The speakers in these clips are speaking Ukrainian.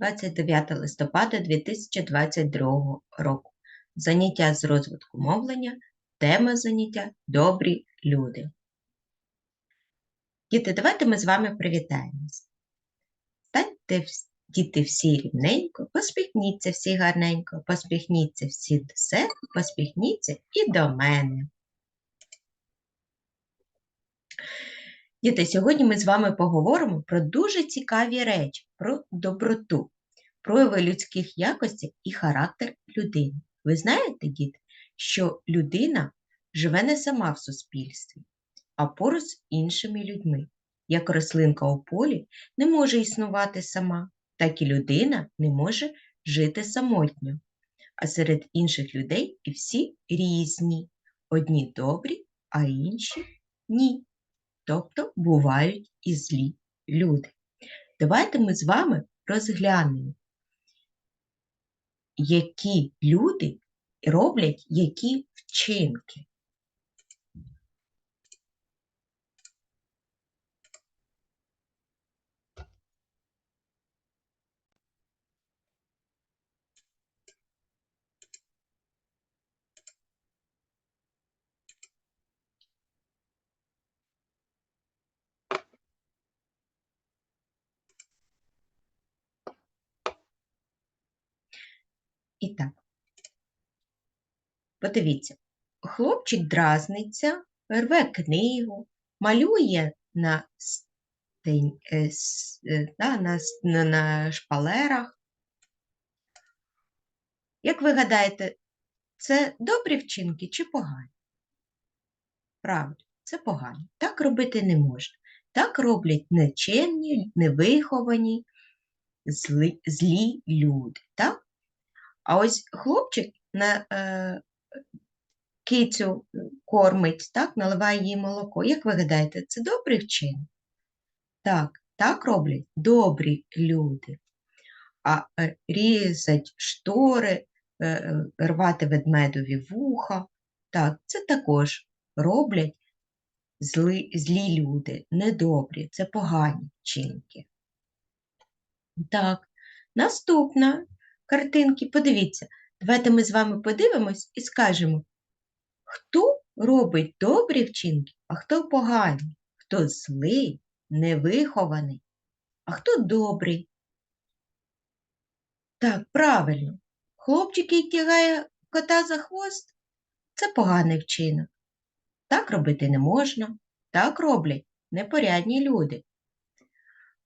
29 листопада 2022 року. Заняття з розвитку мовлення. Тема заняття Добрі люди. Діти, давайте ми з вами привітаємось. Станьте діти всі рівненько, посміхніться всі гарненько, посміхніться всі до себе, посміхніться і до мене. Діти, сьогодні ми з вами поговоримо про дуже цікаві речі, про доброту, прояви людських якостей і характер людини. Ви знаєте, діти, що людина живе не сама в суспільстві, а поруч з іншими людьми. Як рослинка у полі не може існувати сама, так і людина не може жити самотньо. А серед інших людей і всі різні. Одні добрі, а інші ні. Тобто бувають і злі люди. Давайте ми з вами розглянемо, які люди роблять які вчинки. І так, подивіться, хлопчик дразниться, рве книгу, малює на, е, е, на, на, шпалерах. Як ви гадаєте, це добрі вчинки чи погані? Правда, це погані. Так робити не можна. Так роблять нечемні, невиховані, злі, злі люди. Так? А ось хлопчик на е, кицю кормить, так, наливає їй молоко. Як ви гадаєте, це добрий вчинок? Так, так роблять добрі люди. А е, різать штори, е, е, рвати ведмедові вуха, так, це також роблять зли, злі люди, недобрі, це погані вчинки. Так, наступна картинки, подивіться, давайте ми з вами подивимось і скажемо, хто робить добрі вчинки, а хто погані, хто злий, невихований, а хто добрий. Так, правильно, хлопчик, який тягає кота за хвост, це поганий вчинок. Так робити не можна, так роблять непорядні люди.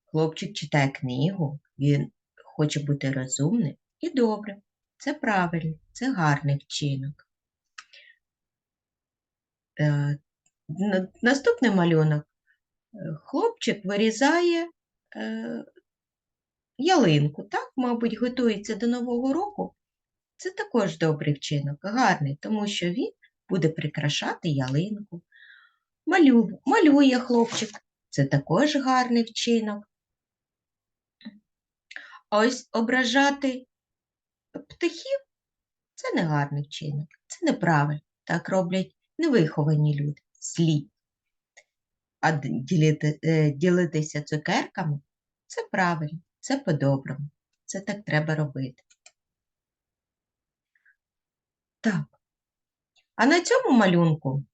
Хлопчик читає книгу, він хоче бути розумним і добрим. Це правильно, це гарний вчинок. Е, Наступний малюнок. Хлопчик вирізає е, ялинку, так, мабуть, готується до Нового року. Це також добрий вчинок, гарний, тому що він буде прикрашати ялинку. Малю, малює хлопчик, це також гарний вчинок. Ось ображати птахів це не гарний вчинок, це неправильно. Так роблять невиховані люди, злі. А ділити, е, ділитися цукерками це правильно, це по-доброму. Це так треба робити. Так. А на цьому малюнку,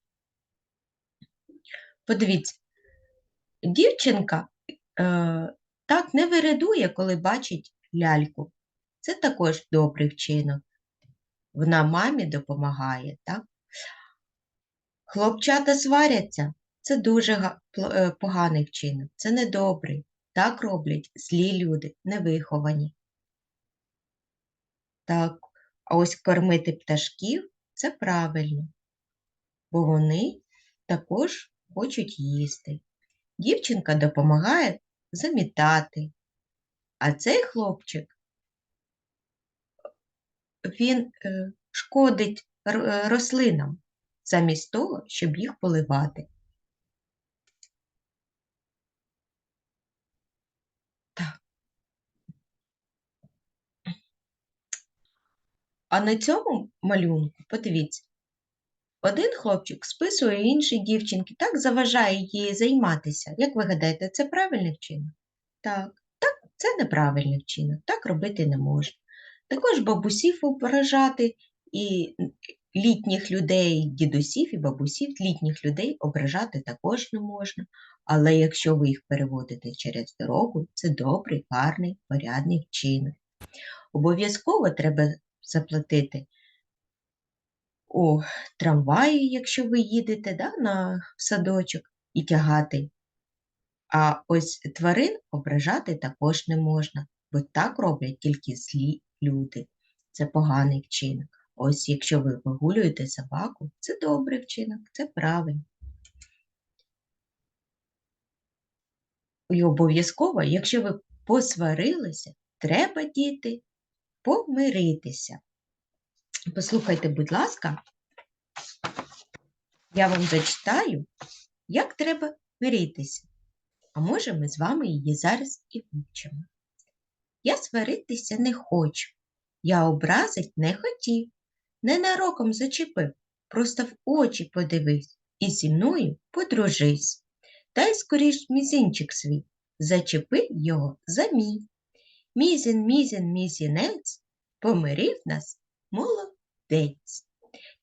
подивіться, дівчинка е, так не вирядує, коли бачить ляльку. Це також добрий вчинок. Вона мамі допомагає, так? Хлопчата сваряться. Це дуже е, поганий вчинок, це недобрий. Так роблять злі люди, невиховані. Так, а ось кормити пташків це правильно, бо вони також хочуть їсти. Дівчинка допомагає замітати, а цей хлопчик він е, шкодить е, рослинам замість того, щоб їх поливати. Так. А на цьому малюнку, подивіться, один хлопчик списує іншій дівчинки, так заважає їй займатися. Як ви гадаєте, це правильний вчинок? Так, так, Це неправильний вчинок, так робити не можна. Також бабусів ображати і літніх людей, дідусів і бабусів, літніх людей ображати також не можна. Але якщо ви їх переводите через дорогу, це добрий, гарний, порядний вчинок. Обов'язково треба заплатити у трамваї, якщо ви їдете да, на садочок і тягати. А ось тварин ображати також не можна, бо так роблять тільки злі люди. Це поганий вчинок. Ось якщо ви вигулюєте собаку, це добрий вчинок, це правильно. І обов'язково, якщо ви посварилися, треба діти помиритися. Послухайте, будь ласка, я вам зачитаю, як треба миритися. А може, ми з вами її зараз і вивчимо. Я сваритися не хочу, я образить не хотів, ненароком зачепив, просто в очі подивись і зі мною подружись. Та й скоріш мізинчик свій, зачепив його за мій. Мізін, мізін, мізінець помирив нас молодець.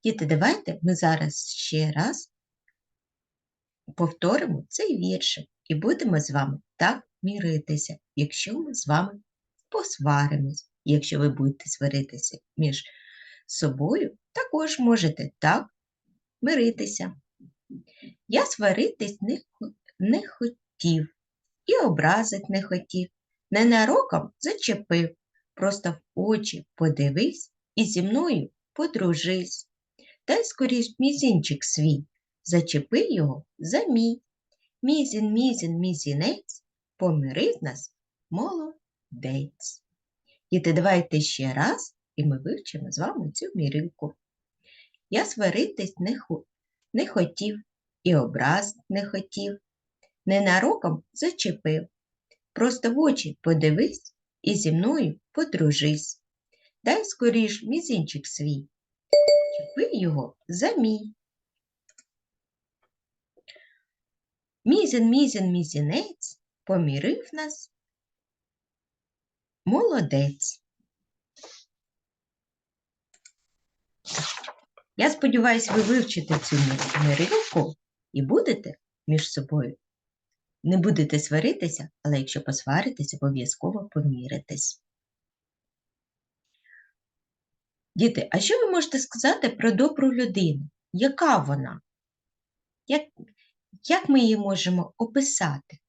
Діти, давайте ми зараз ще раз повторимо цей віршик і будемо з вами так міритися, якщо ми з вами посваримось. Якщо ви будете сваритися між собою, також можете так миритися. Я сваритись не, не хотів і образить не хотів, ненароком зачепив, просто в очі подивись і зі мною подружись. Дай скоріш мізинчик свій, зачепи його за мій. Мізін, мізін, мізінець помирив нас молодець. Діти, давайте ще раз, і ми вивчимо з вами цю мірилку. Я сваритись не, хо... не хотів і образ не хотів, ненароком зачепив. Просто в очі подивись і зі мною подружись. Дай скоріш мізинчик свій, чепи його за мій. Мізін, мізін, мізінець помірив нас. Молодець. Я сподіваюся, ви вивчите цю мирилку і будете між собою. Не будете сваритися, але якщо посваритесь, обов'язково поміритесь. Діти, а що ви можете сказати про добру людину? Яка вона? Як, як ми її можемо описати?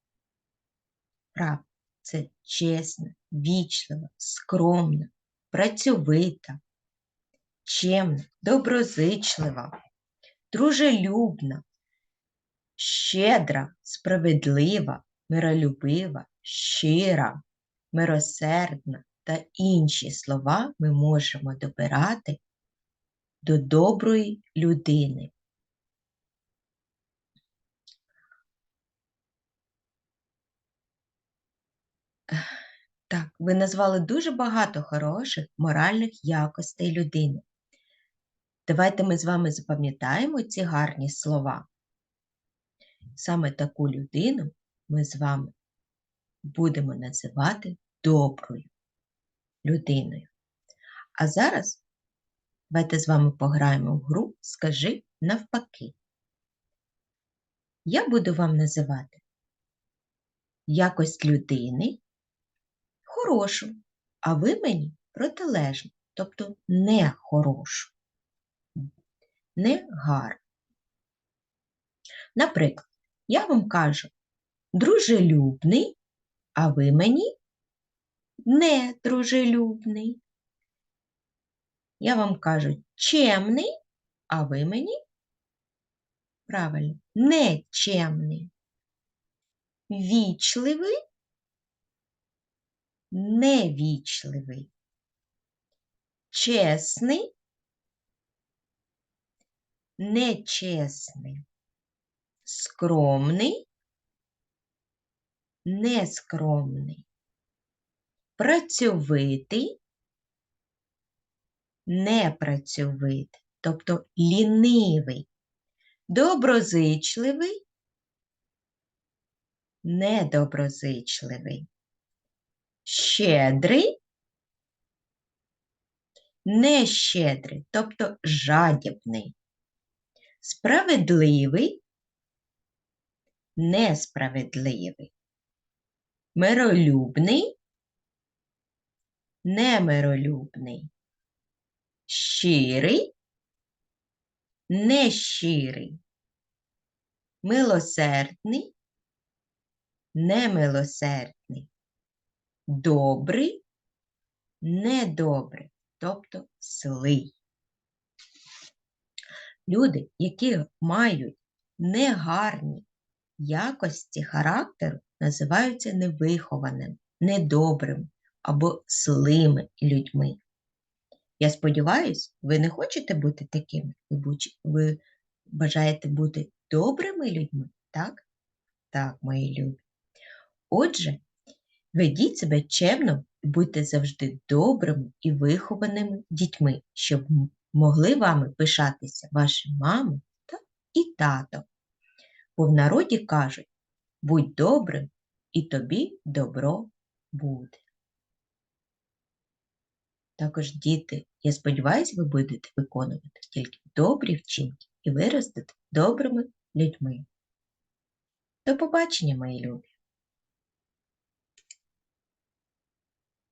Правда, це чесна, вічлива, скромна, працьовита, чемна, доброзичлива, дружелюбна, щедра, справедлива, миролюбива, щира, миросердна та інші слова ми можемо добирати до доброї людини. Так, ви назвали дуже багато хороших моральних якостей людини. Давайте ми з вами запам'ятаємо ці гарні слова. Саме таку людину ми з вами будемо називати доброю людиною. А зараз давайте з вами пограємо в гру Скажи навпаки. Я буду вам називати якость людини хорошу, а ви мені протилежну, тобто не хорошу, не гарну. Наприклад, я вам кажу дружелюбний, а ви мені не дружелюбний. Я вам кажу чемний, а ви мені правильно нечемний. Вічливий, невічливий. Чесний, нечесний. Скромний, нескромний. Працьовитий, непрацьовитий, тобто лінивий, доброзичливий, недоброзичливий, щедрий, нещедрий, тобто жадібний, справедливий, несправедливий, миролюбний, немиролюбний, щирий, нещирий, милосердний, немилосердний, добрий, недобрий, тобто злий. Люди, які мають негарні якості характеру, називаються невихованими, недобрими або злими людьми. Я сподіваюся, ви не хочете бути такими, ви бажаєте бути добрими людьми, так? Так, мої любі. Отже, ведіть себе чемно і будьте завжди добрими і вихованими дітьми, щоб могли вами пишатися ваші мами та і тато. Бо в народі кажуть: будь добрим, і тобі добро буде. Також, діти, я сподіваюся, ви будете виконувати тільки добрі вчинки і виростете добрими людьми. До побачення, мої любі!